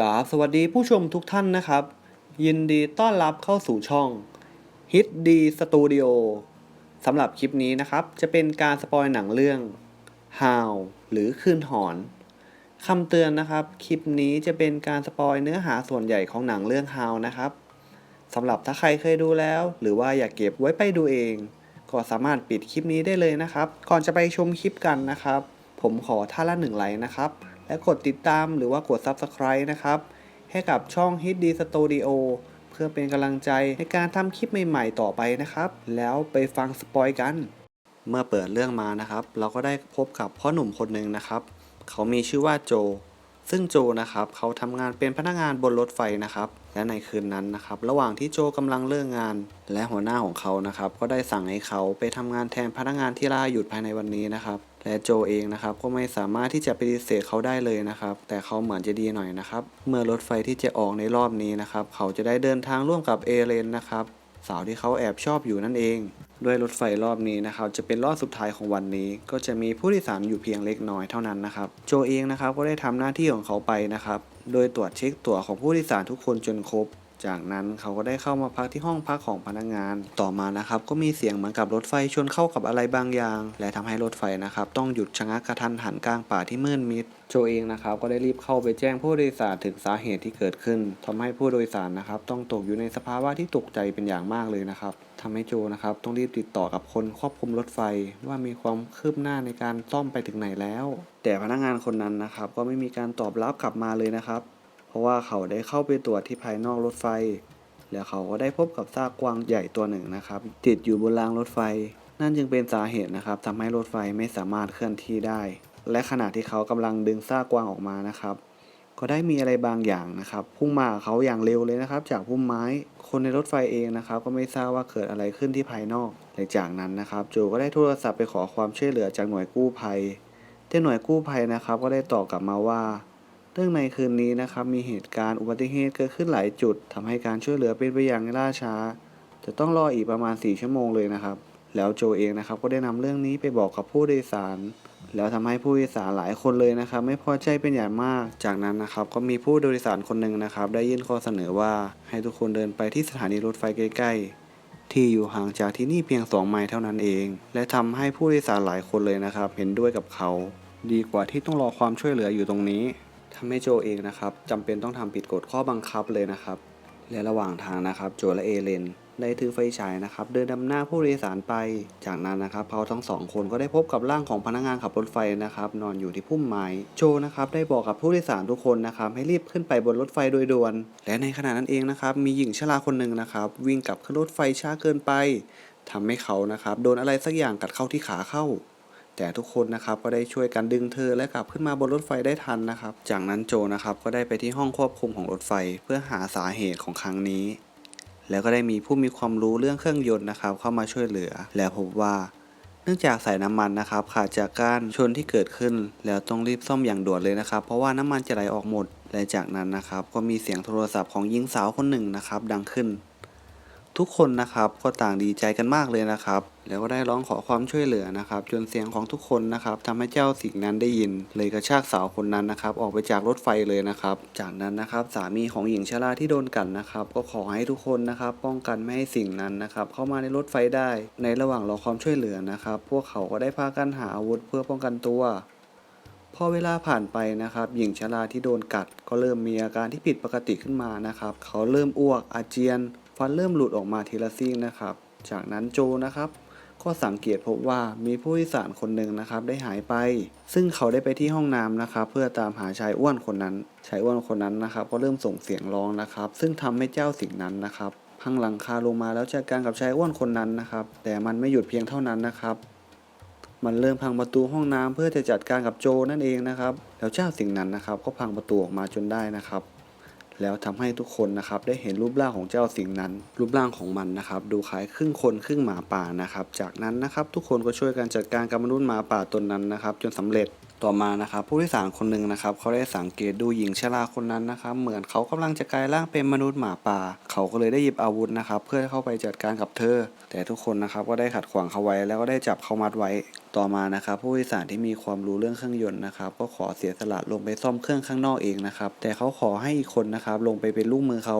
กราสวัสดีผู้ชมทุกท่านนะครับ ยินดีต้อนรับเข้าสู่ช่อง Hit D Studio สำหรับคลิปนี้นะครับ จะเป็นการสปอยหนังเรื่อง How หรือคืนหอนคำเตือนนะครับ คลิปนี้จะเป็นการสปอยเนื้อหาส่วนใหญ่ของหนังเรื่อง How นะครับสำหรับถ้าใครเคยดูแล้ว หรือว่าอยากเก็บไว้ไปดูเอง ก็สามารถปิดคลิปนี้ได้เลยนะครับ ก่อนจะไปชมคลิปกันนะครับ ผมขอท่าละหนึ่งไลค์นะครับ และกดติดตามหรือว่ากด Subscribe นะครับ ให้กับช่อง Hit D Studio เพื่อเป็นกำลังใจในการทำคลิปใหม่ๆต่อไปนะครับ แล้วไปฟังสปอยกัน เมื่อเปิดเรื่องมานะครับ เราก็ได้พบกับพ่อหนุ่มคนหนึ่งนะครับ เขามีชื่อว่าโจ ซึ่งโจนะครับเขาทำงานเป็นพนักงานบนรถไฟนะครับ และในคืนนั้นนะครับ ระหว่างที่โจกำลังเลิกงาน และหัวหน้าของเขานะครับ ก็ได้สั่งให้เขาไปทำงานแทนพนักงานที่ลาหยุดภายในวันนี้นะครับ และโจเองนะครับก็ไม่สามารถที่จะปฏิเสธเขาได้เลยนะครับ แต่เขาเหมือนจะดีหน่อยนะครับ เมื่อรถไฟที่จะออกในรอบนี้นะครับ เขาจะได้เดินทางร่วมกับเอเลนนะครับสาวที่เขาแอบชอบอยู่นั่นเอง ด้วยรถไฟรอบนี้นะครับ จะเป็นรอบสุดท้ายของวันนี้ ก็จะมีผู้โดยสารอยู่เพียงเล็กน้อยเท่านั้นนะครับ โจเองนะครับก็ได้ทำหน้าที่ของเขาไปนะครับ โดยตรวจเช็คตั๋วของผู้โดยสารทุกคนจนครบ จากนั้นเขาก็ได้เข้ามาพักที่ห้องพักของพนักงาน ต่อมานะครับก็มีเสียงเหมือนกับรถไฟชนเข้ากับอะไรบางอย่าง และทำให้รถไฟนะครับต้องหยุดชะงักกระทันหันกลางป่าที่มืดมิด โจเองนะครับก็ได้รีบเข้าไปแจ้งผู้โดยสารถึงสาเหตุที่เกิดขึ้นทำให้ผู้โดยสารนะครับต้องตกอยู่ในสภาวะที่ตกใจเป็นอย่างมากเลยนะครับทำให้โจนะครับต้องรีบติดต่อกับคนควบคุมรถไฟ ว่ามีความคืบหน้าในการซ่อมไปถึงไหนแล้ว แต่พนักงานคนนั้นนะครับก็ไม่มีการตอบรับกลับมาเลยนะครับ ราะว่าเขาได้เข้าไปตรวจที่ภายนอกรถไฟ แล้วเขาก็ได้พบกับซากกวางใหญ่ตัวหนึ่งนะครับ ติดอยู่บนรางรถไฟ นั่นจึงเป็นสาเหตุนะครับทำให้รถไฟไม่สามารถเคลื่อนที่ได้ และขณะที่เขากำลังดึงซากกวางออกมานะครับก็ได้มีอะไรบางอย่างนะครับ พุ่งมาหาเขาอย่างเร็วเลยนะครับ จากพุ่มไม้ คนในรถไฟเองนะครับ ก็ไม่ทราบว่าเกิดอะไรขึ้นที่ภายนอกหลังจากนั้นนะครับโจก็ได้โทรศัพท์ไปขอความช่วยเหลือจากหน่วยกู้ภัยแต่หน่วยกู้ภัยนะครับ ก็ได้ตอบกลับมาว่า เรื่องในคืนนี้นะครับมีเหตุการณ์อุบัติเหตุเกิดขึ้นหลายจุดทำให้การช่วยเหลือเป็นไปอย่างล่าช้า จะต้องรออีกประมาณ 4 ชั่วโมงเลยนะครับ แล้วโจเองนะครับก็ได้นำเรื่องนี้ไปบอกกับผู้โดยสาร แล้วทำให้ผู้โดยสารหลายคนเลยนะครับ ไม่พอใจเป็นอย่างมาก จากนั้นนะครับก็มีผู้โดยสารคนหนึ่งนะครับ ได้ยื่นข้อเสนอว่าให้ทุกคนเดินไปที่สถานีรถไฟใกล้ ๆ ที่อยู่ห่างจากที่นี่เพียง 2 ไมล์เท่านั้นเอง และทำให้ผู้โดยสารหลายคนเลยนะครับ เห็นด้วยกับเขา ดีกว่าที่ต้องรอความช่วยเหลืออยู่ตรงนี้ ทำให้โจเองนะครับจำเป็นต้องทำผิดกฎข้อบังคับเลยนะครับ และระหว่างทางนะครับ โจและเอเลนได้ถือไฟฉายนะครับ เดินนำหน้าผู้โดยสารไป จากนั้นนะครับเขาทั้งสองคนก็ได้พบกับร่างของพนักงานขับรถไฟนะครับ นอนอยู่ที่พุ่มไม้โจนะครับได้บอกกับผู้โดยสารทุกคนนะครับ ให้รีบขึ้นไปบนรถไฟโดยด่วน และในขณะนั้นเองนะครับ มีหญิงชราคนหนึ่งนะครับ วิ่งกลับขึ้นรถไฟช้าเกินไปทำให้เขานะครับ โดนอะไรสักอย่างกัดเข้าที่ขาเข้า แต่ทุกคนนะครับก็ได้ช่วยกันดึงเธอและกลับขึ้นมาบนรถไฟได้ทันนะครับ จากนั้นโจนะครับก็ได้ไปที่ห้องควบคุมของรถไฟเพื่อหาสาเหตุของครั้งนี้ แล้วก็ได้มีผู้มีความรู้เรื่องเครื่องยนต์นะครับ เข้ามาช่วยเหลือ และพบว่าเนื่องจากสายน้ำมันนะครับขาดจากการชนที่เกิดขึ้น แล้วต้องรีบซ่อมอย่างด่วนเลยนะครับ เพราะว่าน้ำมันจะไหลออกหมดและจากนั้นนะครับ ก็มีเสียงโทรศัพท์ของหญิงสาวคนหนึ่งนะครับ ดังขึ้น ทุกคนนะครับก็ต่างดีใจกันมากเลยนะครับ แล้วก็ได้ร้องขอความช่วยเหลือนะครับ จนเสียงของทุกคนนะครับทำให้เจ้าสิ่งนั้นได้ยิน เลยกระชากสาวคนนั้นนะครับ ออกไปจากรถไฟเลยนะครับ จากนั้นนะครับสามีของหญิงชราที่โดนกัดนะครับ ก็ขอให้ทุกคนนะครับ ป้องกันไม่ให้สิ่งนั้นนะครับ เข้ามาในรถไฟได้ ในระหว่างรอความช่วยเหลือนะครับ พวกเขาก็ได้พากันหาอาวุธเพื่อป้องกันตัวพอเวลาผ่านไปนะครับ หญิงชราที่โดนกัด ก็เริ่มมีอาการที่ผิดปกติขึ้นมานะครับ เขาเริ่มอ้วกอาเจียน ฟันเริ่มหลุดออกมาทีละซี่นะครับ จากนั้นโจนะครับ ก็สังเกตพบว่ามีผู้โดยสารคนหนึ่งนะครับได้หายไป ซึ่งเขาได้ไปที่ห้องน้ำนะครับ เพื่อตามหาชายอ้วนคนนั้น ชายอ้วนคนนั้นนะครับ ก็เริ่มส่งเสียงร้องนะครับ ซึ่งทำให้เจ้าสิ่งนั้นนะครับพังหลังคาลงมาแล้วจัดการกับชายอ้วนคนนั้นนะครับ แต่มันไม่หยุดเพียงเท่านั้นนะครับมันเริ่มพังประตูห้องน้ำเพื่อจะจัดการกับโจนั่นเองนะครับ แล้วเจ้าสิ่งนั้นนะครับ ก็พังประตูออกมาจนได้นะครับ แล้วทำให้ทุกคนนะครับได้เห็นรูปร่างของเจ้าสิ่งนั้น รูปร่างของมันนะครับ ดูคล้ายครึ่งคนครึ่งหมาป่านะครับ จากนั้นนะครับทุกคนก็ช่วยกันจัดการกับมนุษย์หมาป่าตนนั้นนะครับ จนสำเร็จ ต่อมานะครับผู้โดยสารคนหนึ่งนะครับเขาได้สังเกตดูหญิงชราคนนั้นนะครับเหมือนเขากำลังจะกลายร่างเป็นมนุษย์หมาป่า เขาก็เลยได้หยิบอาวุธนะครับเพื่อเข้าไปจัดการกับเธอ แต่ทุกคนนะครับก็ได้ขัดขวางเขาไว้แล้วก็ได้จับเขามัดไว้ ต่อมานะครับผู้โดยสารที่มีความรู้เรื่องเครื่องยนต์นะครับก็ขอเสียสละลงไปซ่อมเครื่องข้างนอกเองนะครับแต่เขาขอให้อีกคนนะครับลงไปเป็นลูกมือเขา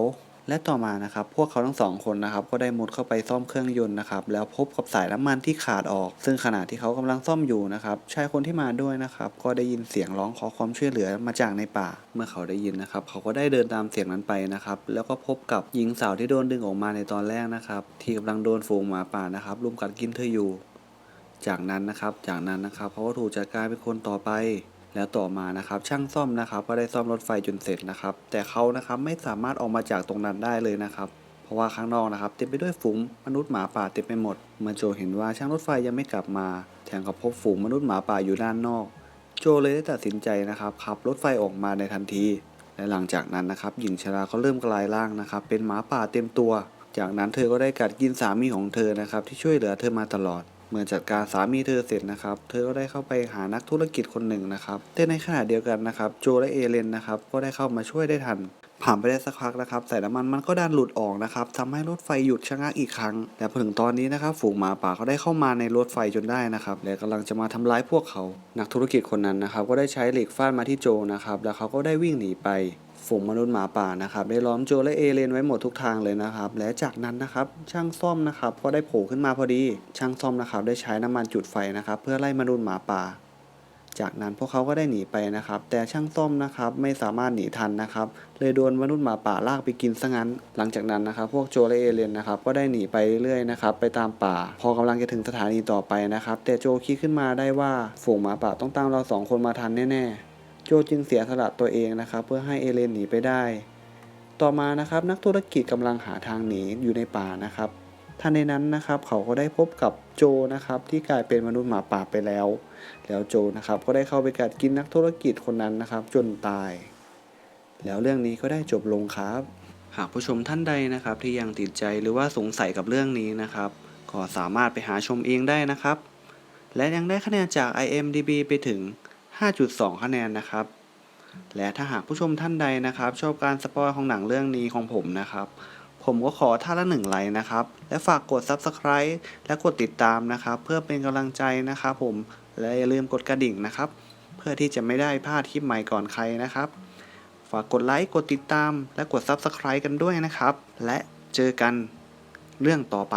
และต่อมานะครับพวกเขาทั้งสองคนนะครับก็ได้มุดเข้าไปซ่อมเครื่องยนต์นะครับแล้วพบกับสายน้ำมันที่ขาดออก ซึ่งขณะที่เขากำลังซ่อมอยู่นะครับชายคนที่มาด้วยนะครับก็ได้ยินเสียงร้องขอความช่วยเหลือมาจากในป่า เมื่อเขาได้ยินนะครับเขาก็ได้เดินตามเสียงนั้นไปนะครับแล้วก็พบกับหญิงสาวที่โดนดึงออกมาในตอนแรกนะครับที่กำลังโดนฝูงหมาป่านะครับรุมกัดกินเธออยู่ จากนั้นนะครับจากนั้นนะครับเขาก็ถูกจัดการเป็นคนต่อไป แล้วต่อมานะครับช่างซ่อมนะครับ ก็ได้ซ่อมรถไฟจนเสร็จนะครับ แต่เขานะครับไม่สามารถออกมาจากตรงนั้นได้เลยนะครับเพราะว่าข้างนอกนะครับเต็มไปด้วยฝูงมนุษย์หมาป่าเต็มไปหมด เมื่อโจเห็นว่าช่างรถไฟยังไม่กลับมา แถมกับพบฝูงมนุษย์หมาป่าอยู่ด้านนอก โจเลยได้ตัดสินใจนะครับขับรถไฟออกมาในทันที และหลังจากนั้นนะครับหญิงชราก็เริ่มกลายร่างนะครับ เป็นหมาป่าเต็มตัว จากนั้นเธอก็ได้กัดกินสามีของเธอนะครับที่ช่วยเหลือเธอมาตลอด เมื่อจัดการสามีเธอเสร็จนะครับ เธอก็ได้เข้าไปหานักธุรกิจคนหนึ่งนะครับแต่ในขณะเดียวกันนะครับ โจและเอเลนนะครับ ก็ได้เข้ามาช่วยได้ทัน ผ่านไปได้สักพักนะครับใสายน้ำมันมันก็ดันหลุดออกนะครับทำให้รถไฟหยุดชะงักอีกครั้งและพอถึงตอนนี้นะครับฝูงหมาป่าก็ได้เข้ามาในรถไฟจนได้นะครับและกำลังจะมาทำร้ายพวกเขา นักธุรกิจคนนั้นนะครับก็ได้ใช้เหล็กฟาดมาที่โจนะครับแล้วเขาก็ได้วิ่งหนีไปฝูงมนุษย์หมาป่านะครับได้ล้อมโจและเอเลนไว้หมดทุกทางเลยนะครับ และจากนั้นนะครับช่างซ่อมนะครับก็ได้โผล่ขึ้นมาพอดี ช่างซ่อมนะครับได้ใช้น้ำมันจุดไฟนะครับเพื่อไล่มนุษย์หมาป่า จากนั้นพวกเขาก็ได้หนีไปนะครับ แต่ช่างซ่อมนะครับไม่สามารถหนีทันนะครับ เลยโดนมนุษย์หมาป่าลากไปกินซะงั้น หลังจากนั้นนะครับพวกโจและเอเลนนะครับก็ได้หนีไปเรื่อยๆนะครับไปตามป่า พอกำลังจะถึงสถานีต่อไปนะครับ แต่โจคิดขึ้นมาได้ว่าฝูงหมาป่าต้องตามเราสองคนมาทันแน่ๆ โจจึงเสียสละตัวเองนะครับ เพื่อให้เอเลนหนีไปได้ ต่อมานะครับนักธุรกิจกำลังหาทางหนีอยู่ในป่านะครับ ทันในนั้นนะครับ เขาก็ได้พบกับโจนะครับ ที่กลายเป็นมนุษย์หมาป่าไปแล้ว แล้วโจนะครับ ก็ได้เข้าไปกัดกินนักธุรกิจคนนั้นนะครับ จนตาย แล้วเรื่องนี้ก็ได้จบลงครับ หากผู้ชมท่านใดนะครับ ที่ยังติดใจหรือว่าสงสัยกับเรื่องนี้นะครับก็สามารถไปหาชมเองได้นะครับ และยังได้คะแนนจาก IMDB ไปถึง 5.2 คะแนนนะครับ และถ้าหากผู้ชมท่านใดนะครับ ชอบการสปอยของหนังเรื่องนี้ของผมนะครับ ผมก็ขอท่านละหนึ่งไลค์นะครับ และฝากกด Subscribe และกดติดตามนะครับ เพื่อเป็นกำลังใจนะครับผม และอย่าลืมกดกระดิ่งนะครับ เพื่อที่จะไม่ได้พลาดคลิปใหม่ก่อนใครนะครับ ฝากกดไลค์ กดติดตาม และกด Subscribe กันด้วยนะครับ และเจอกันเรื่องต่อไป